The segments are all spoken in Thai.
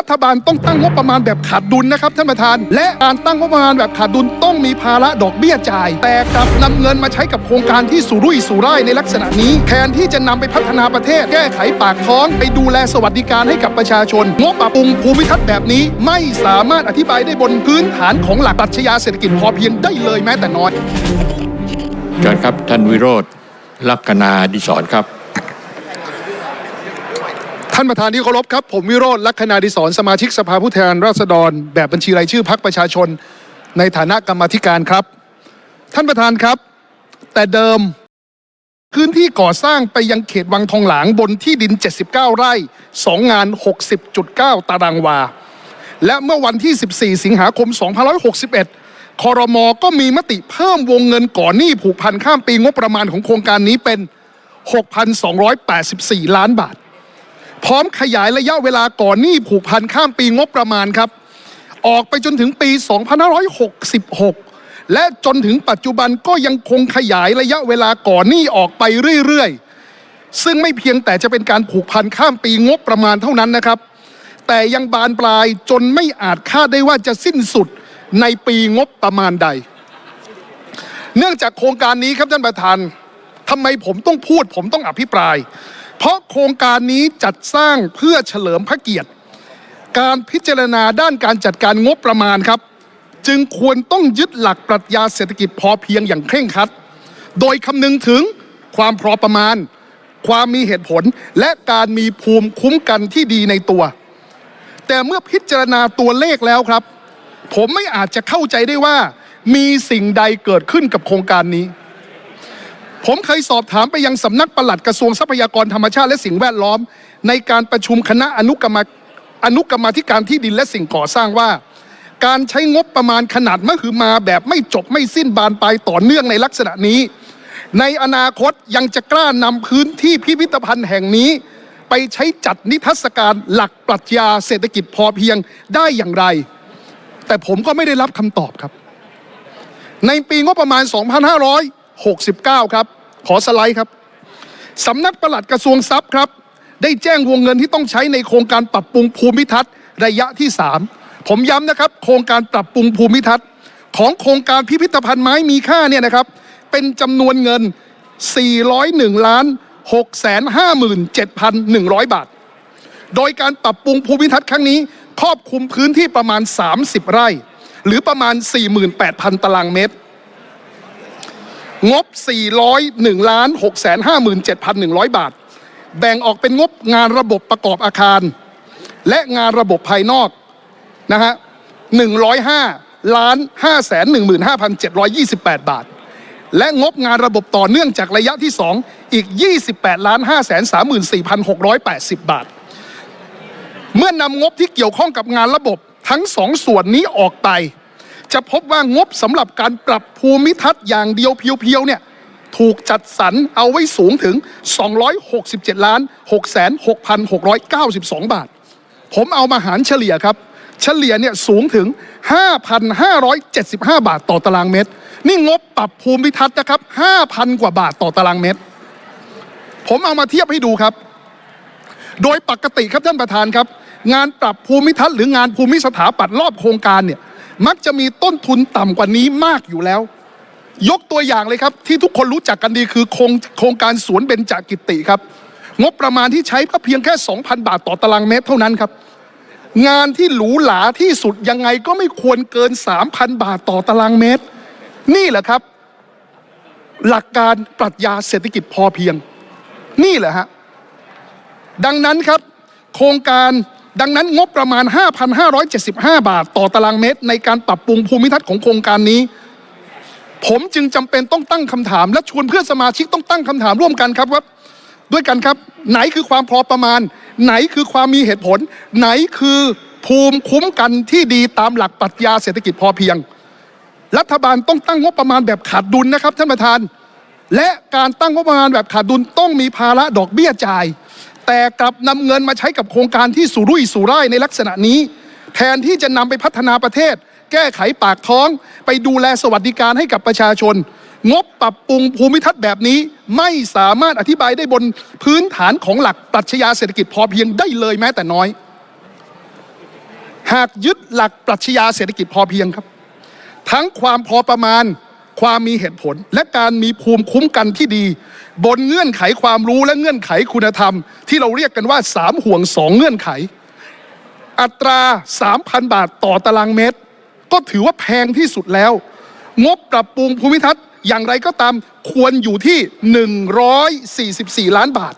รัฐบาลต้องตั้งงบประมาณแบบขาดดุลนะครับท่านประธาน และการตั้งงบประมาณแบบขาดดุลต้องมีภาระดอกเบี้ยจ่าย แต่กลับนำเงินมาใช้กับโครงการที่สุรุ่ยสุร่ายในลักษณะนี้ แทนที่จะนำไปพัฒนาประเทศ แก้ไขปากท้อง ไปดูแลสวัสดิการให้กับประชาชน งบปรับปรุงภูมิทัศน์แบบนี้ ไม่สามารถอธิบายได้บนพื้นฐานของหลักปรัชญาเศรษฐกิจพอเพียงได้เลยแม้แต่น้อยเชิญครับท่านวิโรธลักษณาดิศรครับ ท่านประธานที่เคารพครับ ผมวิโรธลักษณาดิศรสมาชิกสภาผู้แทนราษฎร แบบบัญชีรายชื่อพักประชาชน ในฐานะกรรมธิการครับ ท่านประธานครับ แต่เดิมพื้นที่ก่อสร้างไปยังเขตวังทองหลางบนที่ดิน 79 ไร่ 2 งาน 60.9 ตารางวา และเมื่อวันที่ 14 สิงหาคม 2561 คอรมอก็มีมติเพิ่มวงเงินก่อนหนี้ผูกพันข้ามปีงบประมาณของโครงการนี้เป็น 6,284 ล้านบาท พร้อมขยายระยะเวลาก่อนหนี้ผูกพันข้ามปีงบประมาณครับ ออกไปจนถึงปี 2566 และจนถึงปัจจุบันก็ยังคงขยายระยะเวลาก่อนหนี้ออกไปเรื่อยๆ ซึ่งไม่เพียงแต่จะเป็นการผูกพันข้ามปีงบประมาณเท่านั้นนะครับ แต่ยังบานปลายจนไม่อาจคาดได้ว่าจะสิ้นสุดในปีงบประมาณใด เนื่องจากโครงการนี้ครับท่านประธานทำไมผมต้องพูด ผมต้องอภิปราย เพราะโครงการนี้จัดสร้างเพื่อเฉลิมพระเกียรติ การพิจารณาด้านการจัดการงบประมาณครับ จึงควรต้องยึดหลักปรัชญาเศรษฐกิจพอเพียงอย่างเคร่งครัด โดยคำนึงถึงความพอประมาณ ความมีเหตุผล และการมีภูมิคุ้มกันที่ดีในตัว แต่เมื่อพิจารณาตัวเลขแล้วครับ ผมไม่อาจจะเข้าใจได้ว่า มีสิ่งใดเกิดขึ้นกับโครงการนี้ ผมเคยสอบถามไปยังสำนักปลัดกระทรวงทรัพยากรธรรมชาติและสิ่งแวดล้อม ในการประชุมคณะอนุกรรมอนุกรรมาธิการที่ดินและสิ่งก่อสร้างว่า การใช้งบประมาณขนาดมหึมาแบบไม่จบไม่สิ้นบานปลายต่อเนื่องในลักษณะนี้ ในอนาคตยังจะกล้านำพื้นที่พิพิธภัณฑ์แห่งนี้ ไปใช้จัดนิทรรศการหลักปรัชญาเศรษฐกิจพอเพียงได้อย่างไร แต่ผมก็ไม่ได้รับคำตอบครับ ในปีงบประมาณ 69 ครับ ขอสไลด์ครับสำนักปลัดกระทรวงทรัพย์ครับ ได้แจ้งวงเงินที่ต้องใช้ในโครงการปรับปรุงภูมิทัศน์ระยะที่ 3 ผมย้ำนะครับ โครงการปรับปรุงภูมิทัศน์ ของโครงการพิพิธภัณฑ์ไม้มีค่าเนี่ยนะครับ เป็นจำนวนเงิน 401ล้าน657,100 บาท โดยการปรับปรุงภูมิทัศน์ครั้งนี้ ครอบคลุมพื้นที่ประมาณ 30 ไร่ หรือประมาณ 48,000 ตารางเมตร งบ 401ล้าน657,100 บาท แบ่งออกเป็นงบงานระบบประกอบอาคาร และงานระบบภายนอกนะฮะ105ล้าน515,728 บาท และงบงานระบบต่อเนื่องจากระยะที่ 2 อีก 28ล้าน534,680 บาท เมื่อนำงบที่เกี่ยวข้องกับงานระบบทั้งสองส่วนนี้ออกไป จะพบว่างบสำหรับการปรับภูมิทัศน์อย่างเดียวเพียวๆเนี่ยถูกจัดสรรเอาไว้สูงถึง 267ล้าน66,692 บาท ผมเอามาหารเฉลี่ยครับ เฉลี่ยเนี่ยสูงถึง 5,575 บาทต่อตารางเมตร นี่งบปรับภูมิทัศน์นะครับ 5,000 กว่าบาทต่อตารางเมตร ผมเอามาเทียบให้ดูครับ โดยปกติครับท่านประธานครับ งานปรับภูมิทัศน์หรืองานภูมิสถาปัตย์รอบโครงการเนี่ย มักจะมีต้นทุนต่ำกว่านี้มากอยู่แล้ว ยกตัวอย่างเลยครับ ที่ทุกคนรู้จักกันดีคือโครงโครงการสวนเบญจกิติครับ งบประมาณที่ใช้ก็เพียงแค่ 2,000 บาทต่อตารางเมตรเท่านั้นครับ งานที่หรูหราที่สุดยังไงก็ไม่ควรเกิน 3,000 บาทต่อตารางเมตร นี่แหละครับ หลักการปรัชญาเศรษฐกิจพอเพียง นี่แหละฮะดังนั้นครับ โครงการ ดังนั้นงบประมาณ 5,575 บาทต่อตารางเมตร ในการปรับปรุงภูมิทัศน์ของโครงการนี้ ผมจึงจำเป็นต้องตั้งคำถาม และชวนเพื่อนสมาชิกต้องตั้งคำถามร่วมกันครับว่าด้วยกันครับ ไหนคือความพอประมาณ ไหนคือความมีเหตุผล ไหนคือภูมิคุ้มกันที่ดีตามหลักปรัชญาเศรษฐกิจพอเพียง รัฐบาลต้องตั้งงบประมาณแบบขาดดุลนะครับท่านประธาน และการตั้งงบประมาณแบบขาดดุลต้องมีภาระดอกเบี้ยจ่าย แต่กลับนำเงินมาใช้กับโครงการที่สุรุ่ยสุร่ายในลักษณะนี้ แทนที่จะนำไปพัฒนาประเทศ แก้ไขปากท้อง ไปดูแลสวัสดิการให้กับประชาชน งบปรับปรุงภูมิทัศน์แบบนี้ ไม่สามารถอธิบายได้บนพื้นฐานของหลักปรัชญาเศรษฐกิจพอเพียงได้เลยแม้แต่น้อย หากยึดหลักปรัชญาเศรษฐกิจพอเพียงครับ ทั้งความพอประมาณ ความมีเหตุผล และการมีภูมิคุ้มกันที่ดี บนเงื่อนไขความรู้และเงื่อนไขคุณธรรม ที่เราเรียกกันว่าสามห่วงสองเงื่อนไข อัตรา 3,000 บาทต่อตารางเมตร ก็ถือว่าแพงที่สุดแล้ว งบปรับปรุงภูมิทัศน์อย่างไรก็ตามควรอยู่ที่ 144 ล้านบาท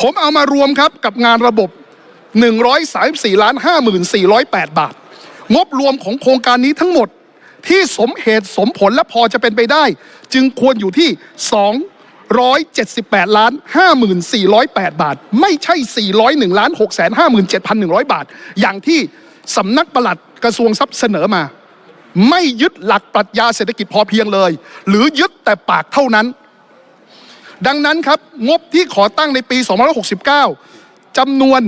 ผมเอามารวมครับกับงานระบบ 134ล้าน5408 บาท งบรวมของโครงการนี้ทั้งหมด ที่สมเหตุสมผลและพอจะเป็นไปได้ จึงควรอยู่ที่ 278ล้าน5408 บาท ไม่ใช่ 401ล้าน657,100 บาท อย่างที่สำนักปลัดกระทรวงทรัพย์เสนอมา ไม่ยึดหลักปรัชญาเศรษฐกิจพอเพียงเลย หรือยึดแต่ปากเท่านั้น ดังนั้นครับงบที่ขอตั้งในปี 2569จำนวน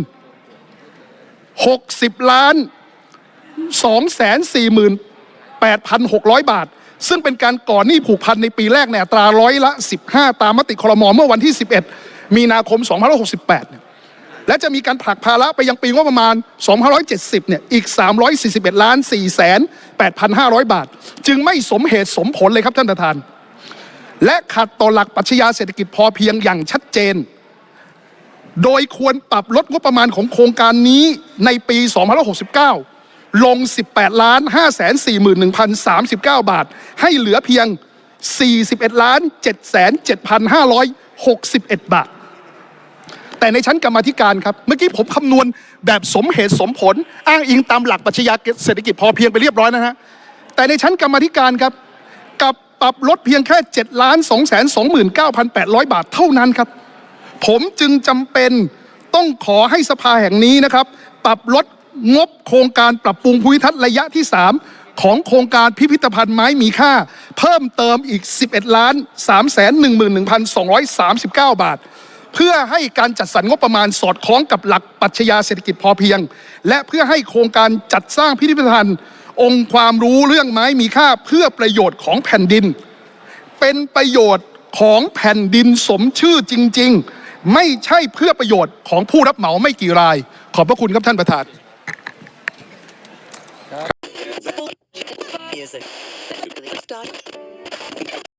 60 ล้าน 8,600 บาท ซึ่งเป็นการก่อหนี้ผูกพันในปีแรกในอัตราร้อยละ 15 ตามมติครมเมื่อวันที่ 11 มีนาคม 2568เนี่ยและจะมีการผลักภาระไปยังปีงบประมาณ2570 เนี่ย อีก 341 ล้าน4แสน8,500 บาท จึงไม่สมเหตุสมผลเลยครับท่านประธาน และขัดต่อหลักปรัชญาเศรษฐกิจพอเพียงอย่างชัดเจนโดยควรปรับลดงบประมาณของโครงการนี้ในปี 2569 ลง 18 ล้าน 5 4 1 0 3 9 บาท ให้เหลือเพียง 41 ล้าน 7 7 561 บาท แต่ในชั้นกรรมธิการครับ เมื่อกี้ผมคำนวณแบบสมเหตุสมผล อ้างอิงตามหลักปรัชญาเศรษฐกิจพอเพียงไปเรียบร้อยนะฮะ แต่ในชั้นกรรมธิการครับกับปรับลดเพียงแค่7ล้าน2 2 9 8 0 0 บาทเท่านั้นครับ ผมจึงจำเป็นต้องขอให้สภาแห่งนี้นะครับ ปรับลด งบโครงการปรับปรุงภูมิทัศน์ระยะที่ 3 ของโครงการพิพิธภัณฑ์ไม้มีค่า เพิ่มเติมอีก 11ล้าน3 1 1 239 บาท เพื่อให้การจัดสรรงบประมาณสอดคล้องกับหลักปรัชญาเศรษฐกิจพอเพียง และเพื่อให้โครงการจัดสร้างพิพิธภัณฑ์ องค์ความรู้เรื่องไม้มีค่าเพื่อประโยชน์ของแผ่นดิน เป็นประโยชน์ของแผ่นดินสมชื่อจริง ๆ ไม่ใช่เพื่อประโยชน์ของผู้รับเหมาไม่กี่ราย ขอบพระคุณครับท่านประธาน